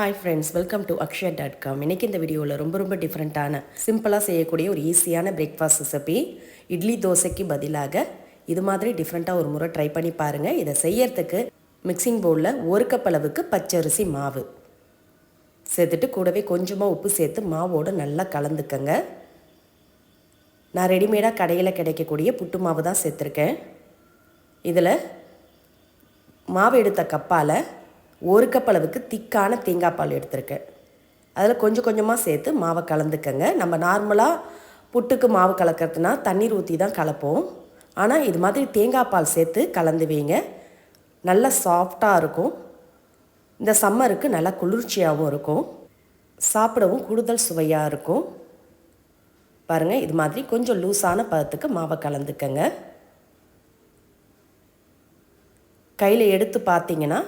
Hi friends welcome to Akshaya dot com இன்றைக்கி இந்த வீடியோவில் ரொம்ப ரொம்ப டிஃப்ரெண்ட்டான சிம்பிளாக செய்யக்கூடிய ஒரு ஈஸியான பிரேக்ஃபாஸ்ட் ரெசிபி இட்லி தோசைக்கு பதிலாக இது மாதிரி டிஃப்ரெண்ட்டாக ஒரு முறை ட்ரை பண்ணி பாருங்கள் இதை செய்யறதுக்கு மிக்சிங் பவுலில் ஒரு கப் அளவுக்கு பச்சரிசி மாவு. சேர்த்துட்டு கூடவே கொஞ்சமாக உப்பு சேர்த்து மாவோடு நல்லா கலந்துக்கங்க. நான் ரெடிமேடாக கடையில் கிடைக்கக்கூடிய புட்டு மாவு தான் சேர்த்துருக்கேன். இதில் மாவு எடுத்த கப்பால் ஒரு கப் அளவுக்கு திக்கான தேங்காய் பால் எடுத்திருக்கேன். அதில் கொஞ்சம் கொஞ்சமாக சேர்த்து மாவை கலந்துக்கங்க. நம்ம நார்மலாக புட்டுக்கு மாவு கலக்கிறதுனா தண்ணீர் ஊற்றி தான் கலப்போம். ஆனால் இது மாதிரி தேங்காய் பால் சேர்த்து கலந்து வைங்க. நல்லா சாஃப்டாக இருக்கும். இந்த சம்மருக்கு நல்லா குளிர்ச்சியாகவும் இருக்கும். சாப்பிடவும் கூடுதல் சுவையாக இருக்கும். பாருங்கள் இது மாதிரி கொஞ்சம் லூஸான பதத்துக்கு மாவை கலந்துக்கங்க. கையில் எடுத்து பார்த்தீங்கன்னா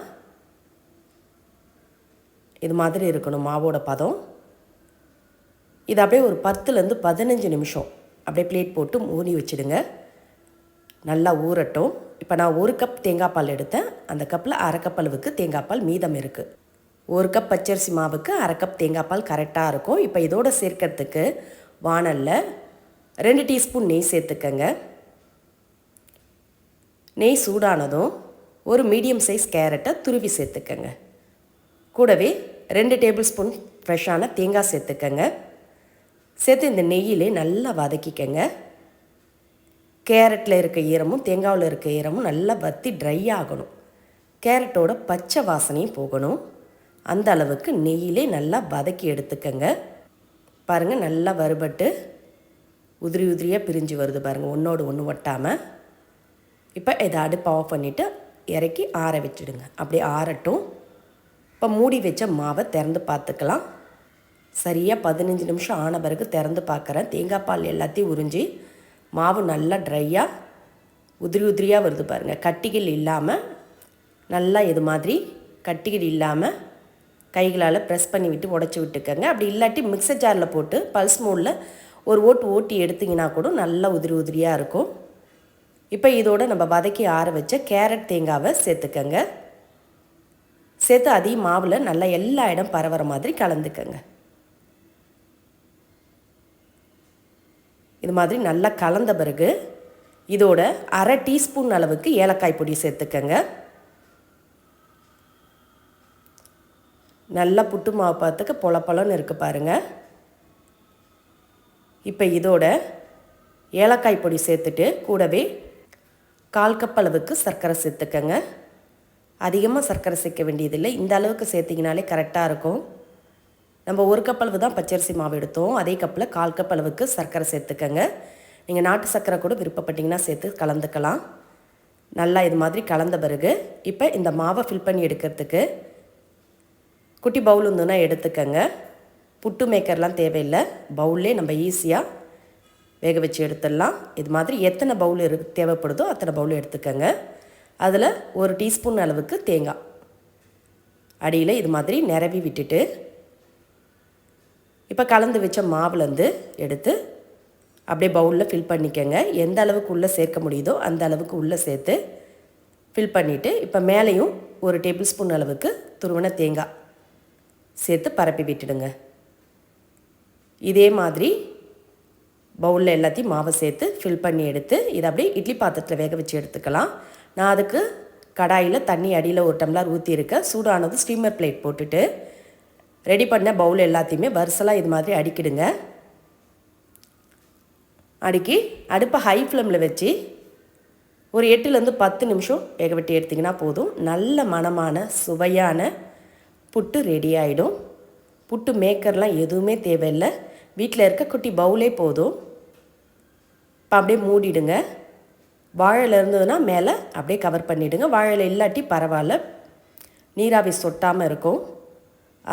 இது மாதிரி இருக்கணும் மாவோட பதம். இது அப்படியே ஒரு பத்துலேருந்து பதினஞ்சு நிமிஷம் அப்படியே பிளேட் போட்டு ஊனி வச்சுடுங்க. நல்லா ஊறட்டும். இப்போ நான் ஒரு கப் தேங்காய் பால் எடுத்தேன். அந்த கப்பில் அரை கப் அளவுக்கு தேங்காய் பால் மீதம் இருக்குது ஒரு கப் பச்சரிசி மாவுக்கு அரை கப் தேங்காய் பால் கரெக்டாக இருக்கும். இப்போ இதோடு சேர்க்கறதுக்கு வானலில் ரெண்டு டீஸ்பூன் நெய் சேர்த்துக்கங்க. நெய் சூடானதும் ஒரு மீடியம் சைஸ் கேரட்டை துருவி சேர்த்துக்கங்க. கூடவே ரெண்டு டேபிள் ஸ்பூன் ஃப்ரெஷ்ஷான தேங்காய் சேர்த்துக்கங்க. சேர்த்து இந்த நெய்யிலே நல்லா வதக்கிக்கங்க. கேரட்டில் இருக்க ஈரமும் தேங்காவில் இருக்க ஈரமும் நல்லா வற்றி ட்ரை ஆகணும். கேரட்டோட பச்சை வாசனையும் போகணும். அந்த அளவுக்கு நெய்யிலே நல்லா வதக்கி எடுத்துக்கங்க. பாருங்கள் நல்லா வறுபட்டு உதிரி உதிரியாக பிரிஞ்சு வருது பாருங்கள் ஒன்றோடு ஒன்று ஒட்டாமல் இப்போ இதை அடுப்பு ஆஃப் பண்ணிவிட்டு இறக்கி ஆற வச்சுடுங்க. அப்படியே ஆறட்டும். இப்போ மூடி வச்ச மாவை திறந்து பார்த்துக்கலாம். சரியாக பதினஞ்சு நிமிஷம் ஆன பிறகு திறந்து பார்க்குறேன். தேங்காய் பால் எல்லாத்தையும் உறிஞ்சி மாவு நல்லா ட்ரையாக உதிரி உதிரியாக வருது பாருங்கள் கட்டிகள் இல்லாமல் நல்லா இது மாதிரி கட்டிகள் இல்லாமல் கைகளால் ப்ரெஸ் பண்ணி விட்டு உடச்சி விட்டுக்கோங்க. அப்படி இல்லாட்டி மிக்சர் ஜாரில் போட்டு பல்ஸ் மோடில் ஒரு ஓட்டு ஓட்டி எடுத்திங்கன்னா கூட நல்லா உதிரி உதிரியாக இருக்கும். இப்போ இதோட நம்ம வதக்கி ஆற வச்ச கேரட் தேங்காவை சேர்த்துக்கங்க. சேர்த்து அதையும் மாவில் நல்லா எல்லா இடம் பரவுற மாதிரி கலந்துக்கங்க. இது மாதிரி நல்லா கலந்த பிறகு இதோட அரை டீஸ்பூன் அளவுக்கு ஏலக்காய் பொடி சேர்த்துக்கங்க. நல்லா புட்டு மாவு பார்த்துக்கு பொலப்பழம்னு இருக்குது பாருங்கள் இப்போ இதோட ஏலக்காய் பொடி சேர்த்துட்டு கூடவே கால் கப் அளவுக்கு சர்க்கரை சேர்த்துக்கங்க. அதிகமாக சர்க்கரை சேர்க்க வேண்டியதில்லை. இந்த அளவுக்கு சேர்த்திங்கனாலே கரெக்டாக இருக்கும். நம்ம ஒரு கப் அளவு தான் பச்சரிசி மாவு எடுத்தோம். அதே கப்பில் கால் கப் அளவுக்கு சர்க்கரை சேர்த்துக்கங்க. நீங்கள் நாட்டு சர்க்கரை கூட விருப்பப்பட்டிங்கன்னா சேர்த்து கலந்துக்கலாம். நல்லா இது மாதிரி கலந்த பிறகு இப்போ இந்த மாவை ஃபில் பண்ணி எடுக்கிறதுக்கு குட்டி பவுல் இருந்ததுன்னா எடுத்துக்கங்க. புட்டு மேக்கர்லாம் தேவையில்லை. பவுல்லே நம்ம ஈஸியாக வேக வச்சு எடுத்துடலாம். இது மாதிரி எத்தனை பவுல் இரு தேவைப்படுதோ அத்தனை பவுல் எடுத்துக்கங்க. அதில் ஒரு டீஸ்பூன் அளவுக்கு தேங்காய். அடியில் இது மாதிரி நிரவி விட்டுட்டு இப்போ கலந்து வச்ச மாவுலேருந்து எடுத்து அப்படியே பவுலில் ஃபில் பண்ணிக்கோங்க. எந்த அளவுக்கு உள்ளே சேர்க்க முடியுதோ அந்த அளவுக்கு உள்ளே சேர்த்து ஃபில் பண்ணிவிட்டு இப்போ மேலேயும் ஒரு டேபிள் ஸ்பூன் அளவுக்கு துருவன தேங்காய் சேர்த்து பரப்பி விட்டுடுங்க. இதே மாதிரி பவுலில் எல்லாத்தையும் மாவை சேர்த்து ஃபில் பண்ணி எடுத்து இதை அப்படியே இட்லி பாத்திரத்தில் வேக வச்சு எடுத்துக்கலாம். நான் அதுக்கு கடாயில் தண்ணி அடியில் ஒரு டம்ளர் ஊற்றியிருக்கேன் சூடானது ஸ்டீமர் பிளேட் போட்டுட்டு ரெடி பண்ண பவுல் எல்லாத்தையுமே வரிசலாக இது மாதிரி அடிக்கிடுங்க. அடுக்கி அடுப்பை ஹை ஃப்ளேமில் வச்சு ஒரு எட்டுலேருந்து பத்து நிமிஷம் வேக வெட்டி எடுத்திங்கன்னா போதும். நல்ல மணமான சுவையான புட்டு ரெடி ஆகிடும் புட்டு மேக்கர்லாம் எதுவுமே தேவையில்லை. வீட்டில் இருக்க குட்டி பவுலே போதும். இப்போ அப்படியே மூடிடுங்க. வாழையில் இருந்ததுன்னா மேலே அப்படியே கவர் பண்ணிவிடுங்க வாழையில் இல்லாட்டி பரவாயில்ல. நீராவி சொட்டாமல் இருக்கும்.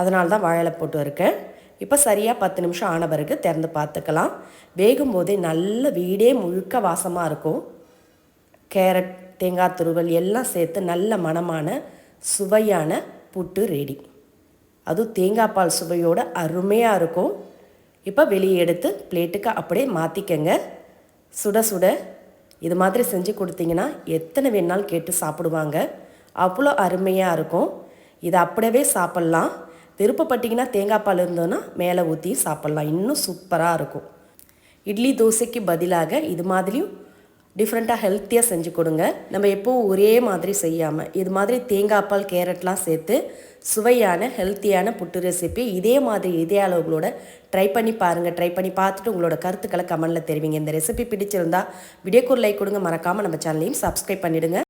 அதனால தான் வாழையில் போட்டு இருக்கேன் இப்போ சரியாக பத்து நிமிஷம் ஆன பிறகு திறந்து பார்த்துக்கலாம். வேகும் போதே நல்ல வீடே முழுக்க வாசமாக இருக்கும். கேரட் தேங்காய் துருவல் எல்லாம் சேர்த்து நல்ல மணமான சுவையான புட்டு ரெடி அதுவும் தேங்காய் பால் சுவையோட அருமையாக இருக்கும். இப்போ வெளியே எடுத்து பிளேட்டுக்கு அப்படியே மாற்றிக்கங்க சுட சுட இது மாதிரி செஞ்சு கொடுத்தீங்கன்னா எத்தனை வேணாலும் கேட்டு சாப்பிடுவாங்க. அவ்வளோ அருமையாக இருக்கும். இதை அப்படியே சாப்பிட்லாம். விருப்பப்பட்டிங்கன்னா தேங்காய் பால் இருந்தோன்னா மேலே ஊற்றி சாப்பிட்லாம். இன்னும் சூப்பராக இருக்கும். இட்லி தோசைக்கு பதிலாக இது மாதிரியும் டிஃப்ரெண்ட்டாக ஹெல்த்தியாக செஞ்சு கொடுங்க. நம்ம எப்போவும் ஒரே மாதிரி செய்யாமல் இது மாதிரி தேங்காய் பால் கேரட்லாம் சேர்த்து சுவையான ஹெல்த்தியான புட்டு ரெசிபி இதே மாதிரி இதே அளவுகளோட ட்ரை பண்ணி பாருங்கள் ட்ரை பண்ணி பார்த்துட்டு உங்களோட கருத்துக்களை கமெண்டில் தெரிவிங்க. இந்த ரெசிபி பிடிச்சிருந்தா வீடியோக்கு ஒரு லைக் கொடுங்க. மறக்காமல் நம்ம சேனலையும் சப்ஸ்கிரைப் பண்ணிவிடுங்க